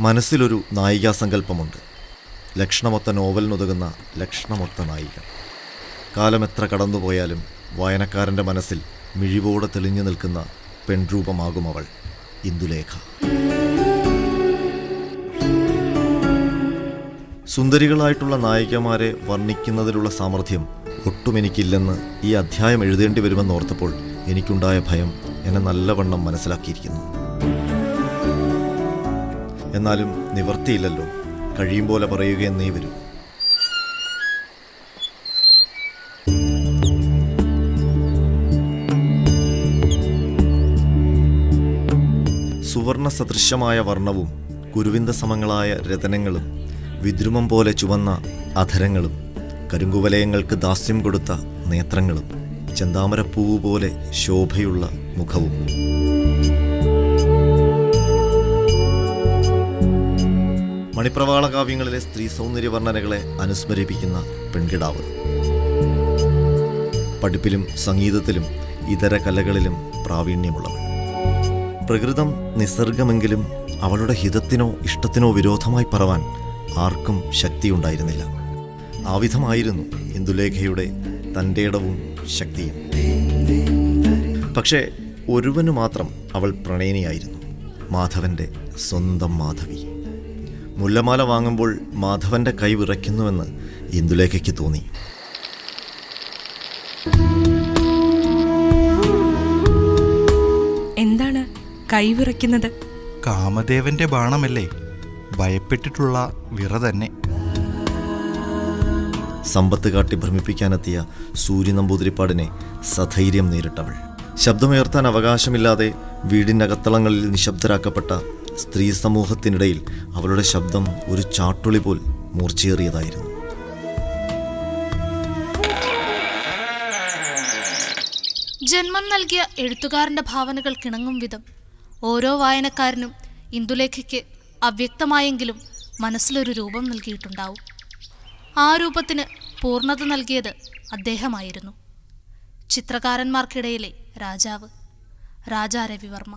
മനസ്സിലൊരു നായികാസങ്കല്പമുണ്ട്. ലക്ഷണമൊത്ത നോവലിനുതകുന്ന ലക്ഷണമൊത്ത നായിക. കാലമെത്ര കടന്നുപോയാലും വായനക്കാരന്റെ മനസ്സിൽ മിഴിവോടെ തെളിഞ്ഞു നിൽക്കുന്ന പെൺരൂപമാകും അവൾ ഇന്ദുലേഖ. സുന്ദരികളായിട്ടുള്ള നായികമാരെ വർണിക്കുന്നതിലുള്ള സാമർഥ്യം ഒട്ടും എനിക്കില്ലെന്ന് ഈ അധ്യായം എഴുതേണ്ടി വരുമെന്നോർത്തപ്പോൾ എനിക്കുണ്ടായ ഭയം എന്നെ നല്ലവണ്ണം മനസ്സിലാക്കിയിരിക്കുന്നു. എന്നാലും നിവർത്തിയില്ലല്ലോ. കഴിയും പോലെ പറയുകയെന്നേ വരൂ. സുവർണ സദൃശമായ വർണവും കുരുവിന്ദ സമങ്ങളായ രതനങ്ങളും വിദ്രുമം പോലെ ചുവന്ന അധരങ്ങളും കരുങ്കുവലയങ്ങൾക്ക് ദാസ്യം കൊടുത്ത നേത്രങ്ങളും ചെന്താമരപ്പൂവ് പോലെ ശോഭയുള്ള മുഖവും. മണിപ്രവാള കാവ്യങ്ങളിലെ സ്ത്രീ സൗന്ദര്യ വർണനകളെ അനുസ്മരിപ്പിക്കുന്ന പെൺകിടാവ്. പഠിപ്പിലും സംഗീതത്തിലും ഇതര കലകളിലും പ്രാവീണ്യമുള്ളവൾ. പ്രകൃതം നിസർഗമെങ്കിലും അവളുടെ ഹിതത്തിനോ ഇഷ്ടത്തിനോ വിരോധമായി പറവാൻ ആർക്കും ശക്തിയുണ്ടായിരുന്നില്ല. ആവിധമായിരുന്നു ഇന്ദുലേഖയുടെ തന്റെ ഇടവും ശക്തിയും. പക്ഷേ ഒരുവനു മാത്രം അവൾ പ്രണയിനിയായിരുന്നു. മാധവന്റെ സ്വന്തം മാധവി. മുല്ലമാല വാങ്ങുമ്പോൾ മാധവന്റെ കൈ വിറയ്ക്കുന്നുവെന്ന് ഇന്ദുലേഖയ്ക്ക് തോന്നി. എന്താണ് കൈ വിറയ്ക്കുന്നത്? കാമദേവന്റെ ബാണമല്ലേ? ഭയപ്പെട്ടിട്ടുള്ള വിറ തന്നെ. സമ്പത്ത് കാട്ടി ഭ്രമിപ്പിക്കാനെത്തിയ സൂര്യനമ്പൂതിരിപ്പാടിനെ സധൈര്യം നേരിട്ടവൾ. ശബ്ദമുയർത്താൻ അവകാശമില്ലാതെ വീടിനകത്തളങ്ങളിൽ നിശബ്ദരാക്കപ്പെട്ട സ്ത്രീ സമൂഹത്തിനിടയിൽ അവളുടെ ശബ്ദം ഒരു ചാട്ടുളി പോൽ മൂർച്ചയേറിയതായിരുന്നു. ജന്മം നൽകിയ എഴുത്തുകാരന്റെ ഭാവനകൾ കിണങ്ങും വിധം ഓരോ വായനക്കാരനും ഇന്ദുലേഖയ്ക്ക് അവ്യക്തമായെങ്കിലും മനസ്സിലൊരു രൂപം നൽകിയിട്ടുണ്ടാവും. ആ രൂപത്തിന് പൂർണത നൽകിയത് അദ്ദേഹമായിരുന്നു. ചിത്രകാരന്മാർക്കിടയിലെ രാജാവ് രാജാ രവിവർമ്മ.